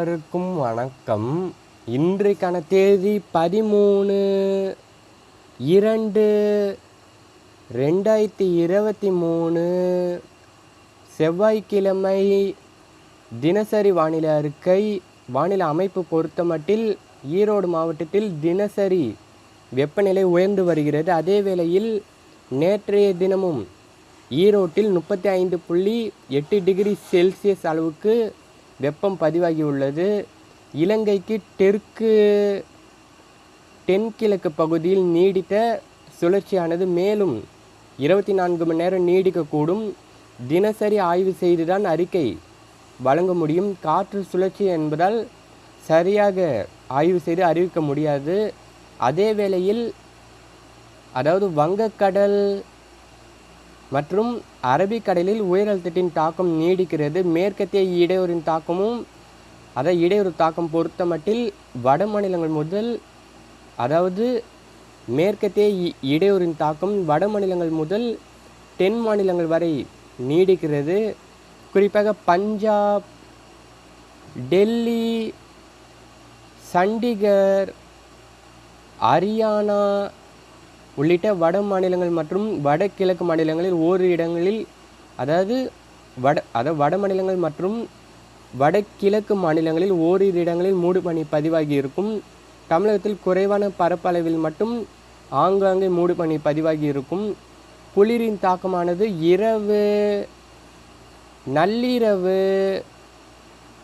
அனைவருக்கும் வணக்கம். இன்றைக்கான தேதி பதிமூணு இரண்டு ரெண்டாயிரத்தி இருபத்தி மூணு. செவ்வாய்க்கிழமை தினசரி வானிலை அறிக்கை வானிலை அமைப்பு பொறுத்தமட்டில் ஈரோடு மாவட்டத்தில் தினசரி வெப்பநிலை உயர்ந்து வருகிறது. அதே வேளையில் நேற்றைய தினமும் ஈரோட்டில் முப்பத்தி ஐந்து புள்ளி எட்டு டிகிரி செல்சியஸ் அளவுக்கு வெப்பம் பதிவாகி உள்ளது. இலங்கைக்கு தெற்கு தென்கிழக்கு பகுதியில் நீடித்த சுழற்சியானது மேலும் இருபத்தி நான்கு மணி நேரம் நீடிக்கக்கூடும். தினசரி ஆய்வு செய்துதான் அறிக்கை வழங்க முடியும். காற்று சுழற்சி என்பதால் சரியாக ஆய்வு செய்து அறிவிக்க முடியாது. அதே வேளையில் அதாவது வங்கக்கடல் மற்றும் அரபிக்கடலில் உயரழுத்தத்தின் தாக்கம் நீடிக்கிறது. மேற்கத்திய இடையூறின் தாக்கமும் அதை இடையூறு தாக்கம் பொறுத்த மட்டில் வட மாநிலங்கள் முதல் அதாவது மேற்கத்திய இ- இடையூறின் தாக்கம் வட மாநிலங்கள் முதல் தென் மாநிலங்கள் வரை நீடிக்கிறது. குறிப்பாக பஞ்சாப் டெல்லி சண்டிகர் ஹரியானா உள்ளிட்ட வட மாநிலங்கள் மற்றும் வடகிழக்கு மாநிலங்களில் ஓரிரு இடங்களில் அதாவது வட அதாவது வட மாநிலங்கள் மற்றும் வடகிழக்கு மாநிலங்களில் ஓரிரு இடங்களில் மூடுபனி பதிவாகி இருக்கும். தமிழகத்தில் குறைவான பரப்பளவில் மட்டும் ஆங்காங்கே மூடுபனி பதிவாகி இருக்கும். குளிரின் தாக்கமானது இரவு நள்ளிரவு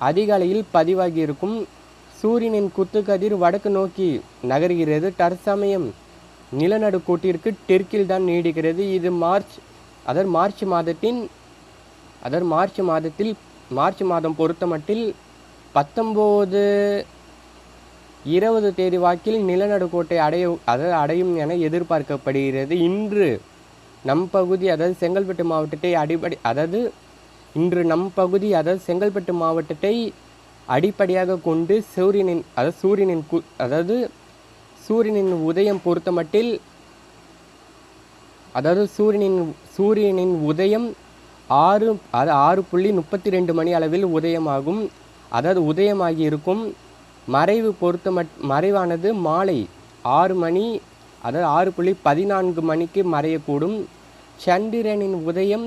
அதிகாலையில் பதிவாகி இருக்கும். சூரியனின் குத்துக்கதிர் வடக்கு நோக்கி நகர்கிறது. தற்சமயம் நிலநடுக்கோட்டிற்கு தெற்கில் தான் நீடிக்கிறது. இது மார்ச் அதாவது மார்ச் மாதத்தின் அதாவது மார்ச் மாதத்தில் மார்ச் மாதம் பொறுத்தமட்டில் பத்தொம்போது இருபது தேதி வாக்கில் நிலநடுக்கோட்டை அடைய அதாவது அடையும் என எதிர்பார்க்கப்படுகிறது. இன்று நம் பகுதி அதாவது செங்கல்பட்டு மாவட்டத்தை அடிப்படை அதாவது இன்று நம் பகுதி அதாவது செங்கல்பட்டு மாவட்டத்தை அடிப்படையாக கொண்டு சூரியனின் அதாவது சூரியனின் கு அதாவது சூரியனின் உதயம் பொறுத்தமட்டில் அதாவது சூரியனின் சூரியனின் உதயம் ஆறு அது ஆறு புள்ளி முப்பத்தி ரெண்டு மணி அளவில் உதயமாகும். அதாவது உதயமாகி இருக்கும். மறைவு பொறுத்த மட் மறைவானது மாலை ஆறு மணி அதாவது ஆறு புள்ளி பதினான்கு மணிக்கு மறையக்கூடும். சந்திரனின் உதயம்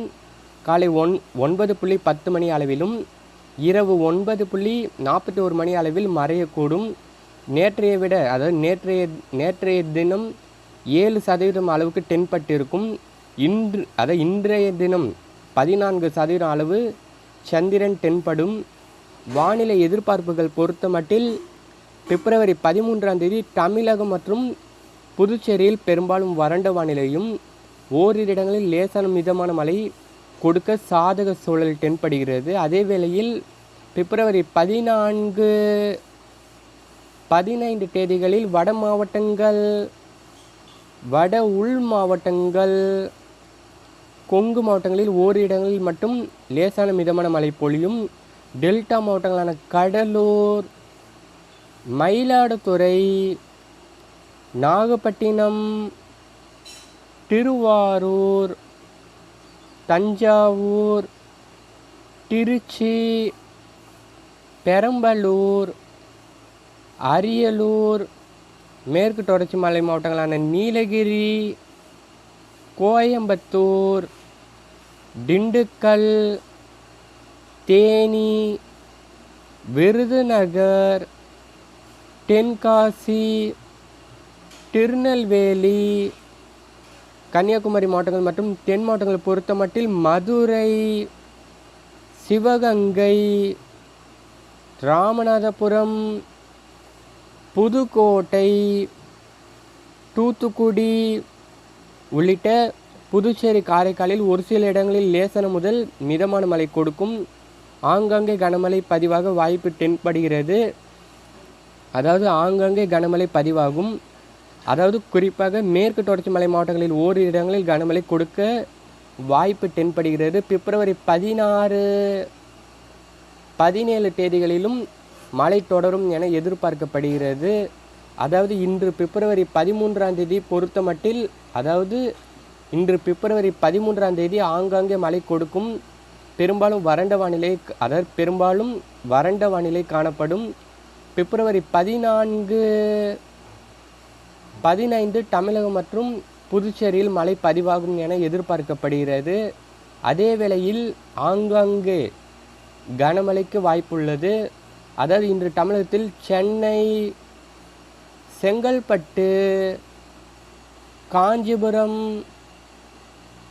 காலை ஒன் ஒன்பது புள்ளி பத்து மணி அளவிலும் இரவு ஒன்பது புள்ளி நாற்பத்தி ஒரு மணி அளவில் மறையக்கூடும். நேற்றைய விட அதாவது நேற்றைய நேற்றைய தினம் ஏழு சதவீதம் அளவுக்கு தென்பட்டிருக்கும். இன்று அதாவது இன்றைய தினம் பதினான்கு சதவீதம் அளவு சந்திரன் தென்படும். வானிலை எதிர்பார்ப்புகள் பொறுத்த மட்டில் பிப்ரவரி பதிமூன்றாம் தேதி தமிழகம் மற்றும் புதுச்சேரியில் பெரும்பாலும் வறண்ட வானிலையும் ஓரிரு இடங்களில் லேசான மிதமான மழை கொடுக்க சாதக சூழல் தென்படுகிறது. அதே வேளையில் பிப்ரவரி பதினான்கு பதினைந்து தேதிகளில் வட மாவட்டங்கள் வட உள் மாவட்டங்கள் கொங்கு மாவட்டங்களில் ஓரிரு இடங்களில் மட்டும் லேசான மிதமான மழை பொழியும். டெல்டா மாவட்டங்களான கடலூர் மயிலாடுதுறை நாகப்பட்டினம் திருவாரூர் தஞ்சாவூர் திருச்சி பெரம்பலூர் அரியலூர் மேற்கு தொடர்ச்சி மலை மாவட்டங்களான நீலகிரி கோயம்புத்தூர் திண்டுக்கல் தேனி விருதுநகர் தென்காசி திருநெல்வேலி கன்னியாகுமரி மாவட்டங்கள் மற்றும் தென் மாவட்டங்களை பொறுத்தமட்டில் மதுரை சிவகங்கை ராமநாதபுரம் புதுக்கோட்டை தூத்துக்குடி உள்ளிட்ட புதுச்சேரி காரைக்காலில் ஒரு சில இடங்களில் லேசன முதல் மிதமான மழை கொடுக்கும் ஆங்காங்கே கனமழை பதிவாக வாய்ப்பு தென்படுகிறது. அதாவது ஆங்காங்கே கனமழை பதிவாகும். அதாவது குறிப்பாக மேற்கு தொடர்ச்சி மலை மாவட்டங்களில் ஓரிரு இடங்களில் கனமழை கொடுக்க வாய்ப்பு தென்படுகிறது. பிப்ரவரி பதினாறு பதினேழு தேதிகளிலும் மழை தொடரும் என எதிர்பார்க்கப்படுகிறது. அதாவது இன்று பிப்ரவரி பதிமூன்றாம் தேதி பொறுத்தமட்டில் அதாவது இன்று பிப்ரவரி பதிமூன்றாம் தேதி ஆங்காங்கே மழை கொடுக்கும். பெரும்பாலும் வறண்ட வானிலை அதாவது பெரும்பாலும் வறண்ட வானிலை காணப்படும். பிப்ரவரி பதினான்கு பதினைந்து தமிழகம் மற்றும் புதுச்சேரியில் மழை பதிவாகும் என எதிர்பார்க்கப்படுகிறது. அதே வேளையில் ஆங்காங்கே கனமழைக்கு வாய்ப்புள்ளது. அதாவது இன்று தமிழகத்தில் சென்னை செங்கல்பட்டு காஞ்சிபுரம்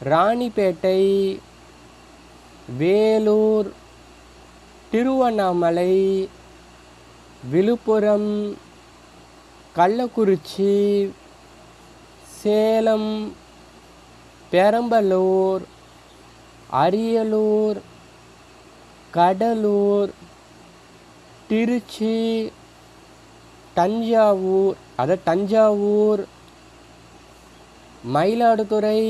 ராணிப்பேட்டை வேலூர் திருவண்ணாமலை விழுப்புரம் கள்ளக்குறிச்சி சேலம் பெரம்பலூர் அரியலூர் கடலூர் திருச்சி தஞ்சாவூர் அதாவது தஞ்சாவூர் மயிலாடுதுறை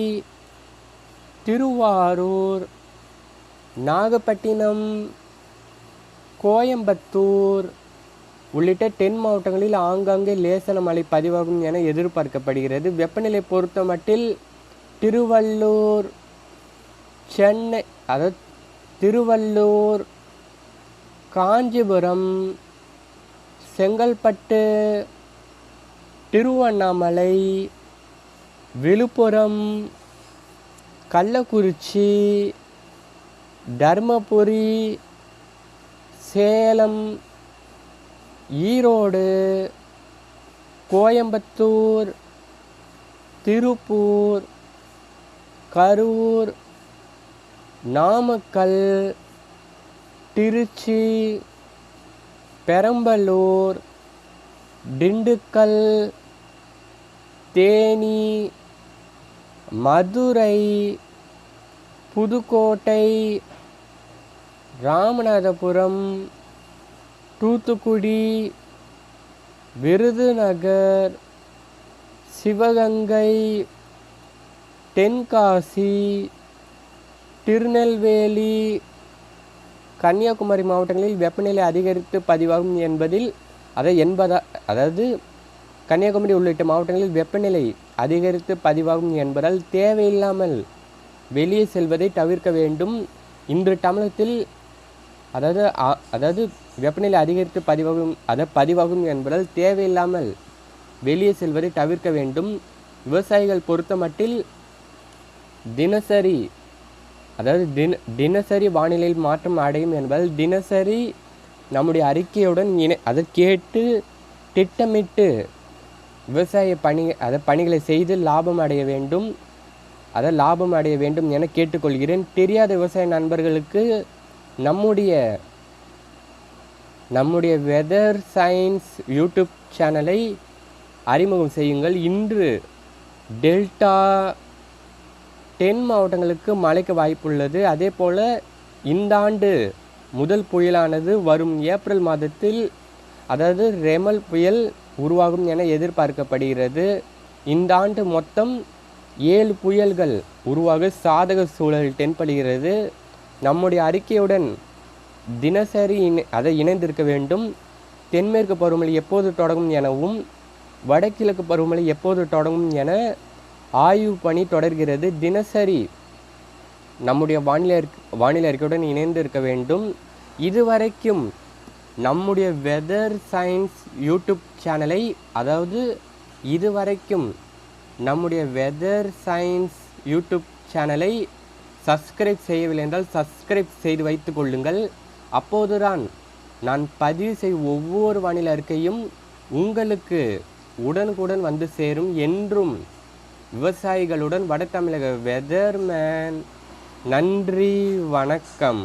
திருவாரூர் நாகப்பட்டினம் கோயம்புத்தூர் உள்ளிட்ட தென் மாவட்டங்களில் ஆங்காங்கே லேசன மழை பதிவாகும் என எதிர்பார்க்கப்படுகிறது. வெப்பநிலை பொறுத்த மட்டில் திருவள்ளூர் சென்னை அதாவது திருவள்ளூர் காஞ்சிபுரம் செங்கல்பட்டு திருவண்ணாமலை விழுப்புரம் கள்ளக்குறிச்சி தர்மபுரி சேலம் ஈரோடு கோயம்புத்தூர் திருப்பூர் கரூர் நாமக்கல் திருச்சி பெரம்பலூர் திண்டுக்கல் தேனி மதுரை புதுக்கோட்டை ராமநாதபுரம் தூத்துக்குடி விருதுநகர் சிவகங்கை தென்காசி திருநெல்வேலி கன்னியாகுமரி மாவட்டங்களில் வெப்பநிலை அதிகரித்து பதிவாகும் என்பதில் அதை என்பதா அதாவது கன்னியாகுமரி உள்ளிட்ட மாவட்டங்களில் வெப்பநிலை அதிகரித்து பதிவாகும் என்பதால் தேவையில்லாமல் வெளியே செல்வதை தவிர்க்க வேண்டும். இன்று தமிழகத்தில் அதாவது அ- அதாவது வெப்பநிலை அதிகரித்து பதிவாகும் அதை பதிவாகும் என்பதால் தேவையில்லாமல் வெளியே செல்வதை தவிர்க்க வேண்டும். விவசாயிகள் பொறுத்த மட்டில் தினசரி அதாவது தின தினசரி வானிலையில் மாற்றம் அடையும் என்பதால் தினசரி நம்முடைய அறிக்கையுடன் இணை அதை கேட்டு திட்டமிட்டு விவசாய பணி அதை பணிகளை செய்து லாபம் அடைய வேண்டும். அதை லாபம் அடைய வேண்டும் என கேட்டுக்கொள்கிறேன். தெரியாத விவசாய நண்பர்களுக்கு நம்முடைய நம்முடைய வெதர் சயின்ஸ் யூடியூப் சேனலை அறிமுகம் செய்யுங்கள். இன்று டெல்டா தென் மாவட்டங்களுக்கு மழைக்கு வாய்ப்புள்ளது. அதே போல் இந்த ஆண்டு முதல் புயலானது வரும் ஏப்ரல் மாதத்தில் அதாவது ரெமல் புயல் உருவாகும் என எதிர்பார்க்கப்படுகிறது. இந்த ஆண்டு மொத்தம் ஏழு புயல்கள் உருவாக சாதக சூழல் தென்படுகிறது. நம்முடைய அறிக்கையுடன் தினசரி இணை அதை இணைந்திருக்க வேண்டும். தென்மேற்கு பருவமழை எப்போது தொடங்கும் எனவும் வடகிழக்கு பருவமழை எப்போது தொடங்கும் என ஆய்வு பணி தொடர்கிறது. தினசரி நம்முடைய வானிலை வானிலை அறிக்கையுடன் இணைந்து இருக்க வேண்டும். இதுவரைக்கும் நம்முடைய வெதர் சயின்ஸ் யூடியூப் சேனலை அதாவது இதுவரைக்கும் நம்முடைய வெதர் சயின்ஸ் யூடியூப் சேனலை சப்ஸ்கிரைப் செய்யவில்லை என்றால் சப்ஸ்கிரைப் செய்து வைத்து கொள்ளுங்கள். அப்போதுதான் நான் பதிவு செய்யும் ஒவ்வொரு வானிலை அறிக்கையும் உங்களுக்கு உடனுக்குடன் வந்து சேரும் என்றும் விவசாயிகளுடன் வட தமிழக வெதர்மேன் நன்றி வணக்கம்.